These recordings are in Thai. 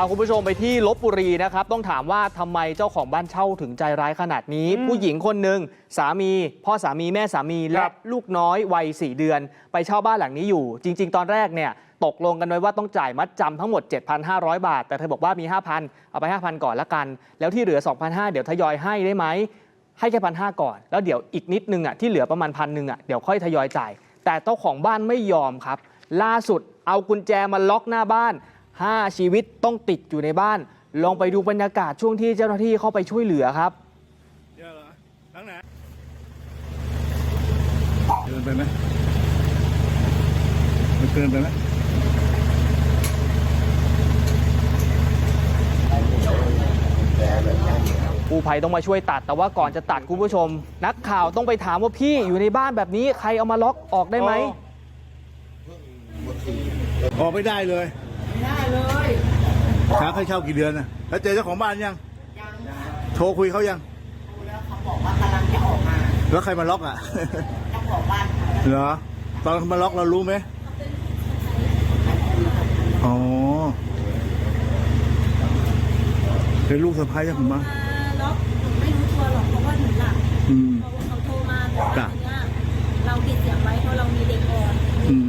พาคุณผู้ชมไปที่ลบบุรีนะครับ ต้องถามว่าทำไมเจ้าของบ้านเช่าถึงใจร้ายขนาดนี้ ผู้หญิงคนหนึ่งสามีพ่อสามีแม่สามีและลูกน้อยวัย4เดือน ไปเช่าบ้านหลังนี้อยู่ จริง ๆ ตอนแรกเนี่ยตกลงกันไว้ว่าต้องจ่ายมัดจำทั้งหมด 7,500 บาท แต่เธอบอกว่ามี 5,000 เอาไป 5,000 ก่อนละกัน แล้วที่เหลือ 2,500 เดี๋ยวทยอยให้ได้ไหมให้แค่พันห้าก่อน แล้วเดี๋ยวอีกนิดนึงอะที่เหลือประมาณพันหนึ่งอะเดี๋ยวค่อยทยอยจ่าย แต่เจ้าของบ้านไม่ยอมครับ ล่าสุดเอากุญแจมาล็อกหน้าบ้าน 5 ชีวิตต้องติดอยู่ในบ้าน ลองไปดูบรรยากาศช่วงที่เจ้าหน้าที่เข้าไปช่วยเหลือครับเยอะเหรอทั้งไหนเกินไปไหมมันเกินไปไหมกู้ภัยต้องมาช่วยตัดแต่ว่าก่อนจะตัดคุณผู้ชม นักข่าวต้องไปถามว่าพี่อยู่ในบ้านแบบนี้ใครเอามาล็อกออกได้ไหมออกไม่ได้เลย ไม่ได้เลยค้างให้เช่ากี่เดือนนะแล้วเจอเจ้าของบ้านยัง ยังค่ะโทรคุยเขายังดูแล้วเขาบอกว่ากำลังจะออกมาแล้วใครมาล็อกอะ เจ้าของบ้านค่ะเหรอ ตอนเขามาล็อกเรารู้ไหมอ๋อเป็นลูกสะพ้ายใช่ผมมาล็อกหนูไม่รู้ตัวหรอกเพราะว่าหนูหลับอืมพอเขาโทรมาบอกจ้ะว่าเนี่ยเราปิดเสียงไว้เพราะเรามีเด็กอ่อน อืม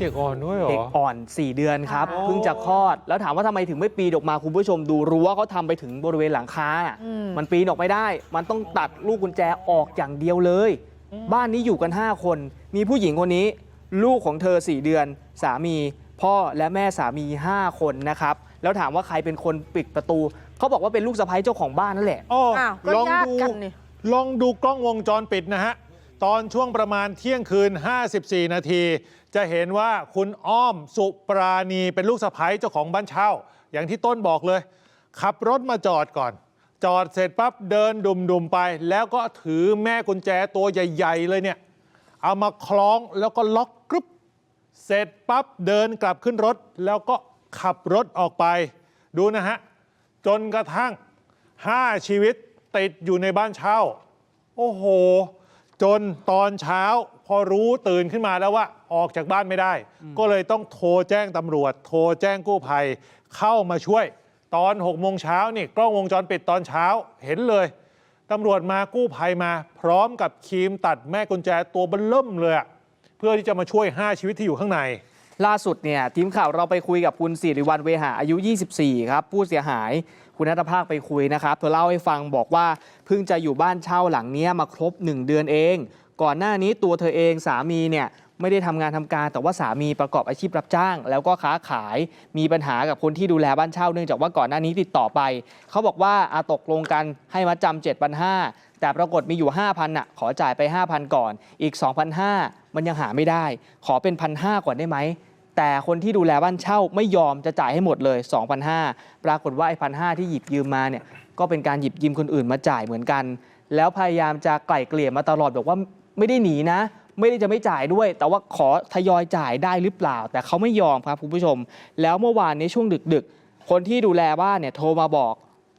เราต้องปิดเสียงเด็กอ่อนด้วยเหรอ เด็กอ่อน 4 เดือนครับอ๋อ เพิ่งจะคลอด แล้วถามว่าทำไมถึงไม่ปีนออกมาคุณผู้ชมดูรั้วเขาทำไปถึงบริเวณหลังคาอะมันปีนออกไม่ได้ มันต้องตัดลูกกุญแจออกอย่างเดียวเลย บ้านนี้อยู่กัน 5 คน มีผู้หญิงคนนี้ ลูกของเธอ 4 เดือน สามี พ่อและแม่สามี 5 คนนะครับ แล้วถามว่าใครเป็นคนปิดประตูเขาบอกว่าเป็นลูกสะใภ้เจ้าของบ้านนั่นแหละโอ้อ้าวก็ลองญาติดูกันนี่ ลองดูกล้องวงจรปิดนะฮะ ตอนช่วงประมาณเที่ยงคืน 54 นาที จะเห็นว่าคุณอ้อมสุปราณีเป็นลูกสะใภ้เจ้าของบ้านเช่า อย่างที่ต้นบอกเลย ขับรถมาจอดก่อน จอดเสร็จปั๊บเดินดุมๆไป แล้วก็ถือแม่กุญแจตัวใหญ่ ๆ เลยเนี่ย เอามาคล้องแล้วก็ล็อกกรึบเสร็จปั๊บเดินกลับขึ้นรถ แล้วก็ขับรถออกไป ดูนะฮะ จนกระทั่ง 5 ชีวิตติดอยู่ในบ้านเช่า โอ้โห จนตอนเช้าพอรู้ตื่นขึ้นมาแล้วว่าออกจากบ้านไม่ได้ ก็เลยต้องโทรแจ้งตำรวจ โทรแจ้งกู้ภัย เข้ามาช่วย ตอน6โมงเช้านี่กล้องวงจรปิดตอนเช้าเห็นเลยตำรวจมากู้ภัยมา พร้อมกับครีมตัดแม่กุญแจตัวเบันเริ่มเลยอะเพื่อที่จะมาช่วย 5 ชีวิตที่อยู่ข้างใน ล่าสุดเนี่ยทีมข่าวเราไปคุยกับคุณสิริวัลเวหาอายุ 24 ครับ ผู้เสียหายคุณนัทภาคไปคุยนะครับเธอเล่าให้ฟังบอกว่าเพิ่งจะอยู่บ้านเช่าหลังนี้มาครบ 1 เดือนเอง ก่อนหน้านี้ตัวเธอเองสามีเนี่ยไม่ได้ทำงานทำการ แต่ว่าสามีประกอบอาชีพรับจ้าง แล้วก็ค้าขายมีปัญหากับคนที่ดูแลบ้านเช่าเนื่องจากว่าก่อนหน้านี้ติดต่อไป เขาบอกว่าอาตกลงกันให้มาจำ7,500แต่ปรากฏมีอยู่ 5,000น่ะขอจ่ายไป 5,000 ก่อนอีก 2,500 มันยังหาไม่ได้ ขอเป็น1,500ก่อนได้ไหม แต่คนที่ดูแลบ้านเช่าไม่ยอมจะจ่ายให้หมดเลย2,500ปรากฏว่าไอ้พันหที่หยิบยืมมาเนี่ยก็เป็นการหยิบยืมคนอื่นมาจ่ายเหมือนกัน แล้วพยายามจะไกล่เกลี่ยมาตลอดบอกว่าไม่ได้หนีนะ ไม่ได้จะไม่จ่ายด้วย แต่ว่าขอทยอยจ่ายได้หรือเปล่า แต่เขาไม่ยอมครับคุณผู้ชม แล้วเมื่อวานนี้ช่วงดึก ๆ คนที่ดูแลบ้านเนี่ยโทรมาบอก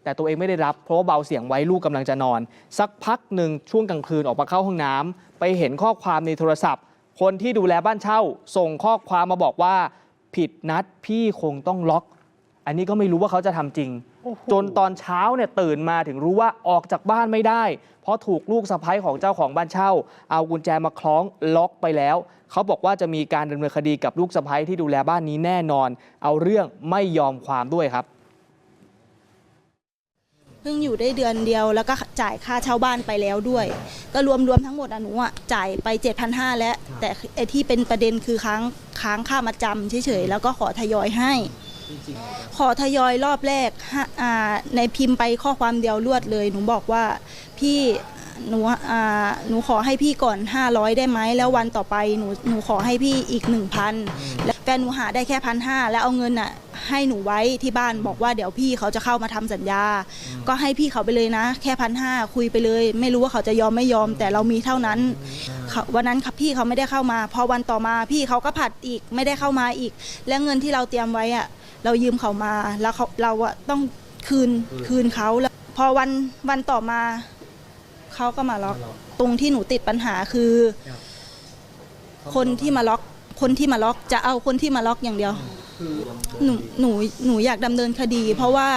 แต่ตัวเองไม่ได้รับ เพราะว่าเบาเสียงไว้ลูกกำลังจะนอน สักพักหนึ่งช่วงกลางคืนออกมาเข้าห้องน้ำไปเห็นข้อความในโทรศัพท์ คนที่ดูแลบ้านเช่า ส่งข้อความมาบอกว่า ผิดนัดพี่คงต้องล็อก อันนี้ก็ไม่รู้ว่าเขาจะทำจริงจนตอนเช้าเนี่ยตื่นมาถึงรู้ว่าออกจากบ้านไม่ได้ เพราะถูกลูกสะใภ้ของเจ้าของบ้านเช่า เอากุญแจมาคล้องล็อกไปแล้ว เขาบอกว่าจะมีการดำเนินคดีกับลูกสะใภ้ที่ดูแลบ้านนี้แน่นอน เอาเรื่องไม่ยอมความด้วยครับเพิ่งอยู่ได้เดือนเดียวแล้วก็จ่ายค่าเช่าบ้านไปแล้วด้วย ก็รวมรวมทั้งหมดอะหนูอะจ่ายไป 7,500 แล้ว แต่ไอที่เป็นประเด็นคือค้างค้างค่ามาจำเฉยๆแล้วก็ขอทยอยให้ ขอทยอยรอบแรกในพิมพ์ไปข้อความเดียวรวดเลย หนูบอกว่าพี่หนูหนูขอให้พี่ก่อน 500 ได้ไหมแล้ววันต่อไปหนูหนูขอให้พี่อีก 1,000 แล้วแฟนหนูหาได้แค่พันห้าแล้วเอาเงินอะให้หนูไว้ที่บ้านบอกว่าเดี๋ยวพี่เขาจะเข้ามาทำสัญญา ก็ให้พี่เขาไปเลยนะ แค่พันห้าคุยไปเลย ไม่รู้ว่าเขาจะยอมไม่ยอม แต่เรามีเท่านั้นเขาวันนั้นครับพี่เขาไม่ได้เข้ามา พอวันต่อมาพี่เขาก็ผัดอีกไม่ได้เข้ามาอีก และเงินที่เราเตรียมไว้อะเรายืมเขามาแล้วเขาเราอะต้องคืนคืนเขาแล้ว พอวันวันต่อมาเขาก็มาล็อกตรงที่หนูติดปัญหาคือ คนที่มาล็อก คนที่มาล็อกจะเอาคนที่มาล็อกอย่างเดียว หนูหนูหนูอยากดำเนินคดี เพราะว่า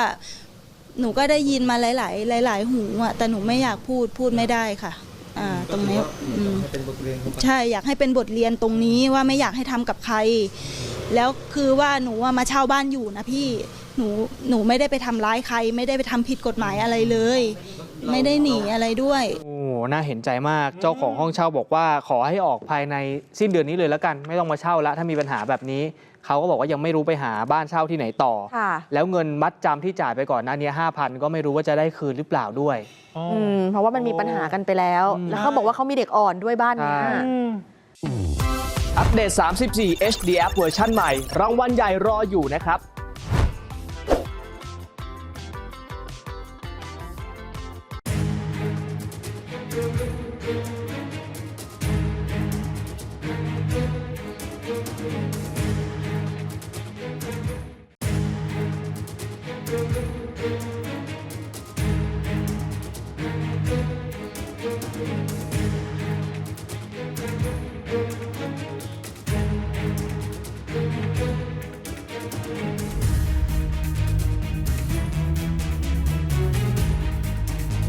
หนูก็ได้ยินมาหลาย ๆ หลาย ๆ หูอะแต่หนูไม่อยากพูดพูดไม่ได้ค่ะ อ่า ตรงนี้อืมใช่อยากให้เป็นบทเรียนตรงนี้ว่าไม่อยากให้ทำกับใคร แล้วคือว่าหนูอะมาเช่าบ้านอยู่นะพี่หนูหนูไม่ได้ไปทำร้ายใคร ไม่ได้ไปทำผิดกฎหมายอะไรเลย ไม่ได้หนีอะไรด้วย โอ้ น่าเห็นใจมาก เจ้าของห้องเช่าบอกว่าขอให้ออกภายในสิ้นเดือนนี้เลยแล้วกัน ไม่ต้องมาเช่าแล้วถ้ามีปัญหาแบบนี้ เขาก็บอกว่ายังไม่รู้ไปหาบ้านเช่าที่ไหนต่อ ค่ะ แล้วเงินมัดจำที่จ่ายไปก่อนหน้านี้ห้าพันก็ไม่รู้ว่าจะได้คืนหรือเปล่าด้วย อ๋ออืมเพราะว่ามันมีปัญหากันไปแล้ว อืมแล้วเขาบอกว่าเขามีเด็กอ่อนด้วยบ้านเนี้ย ใช่ อืม อัปเดต 34 HD App เวอร์ชันใหม่ รางวัลใหญ่รออยู่นะครับ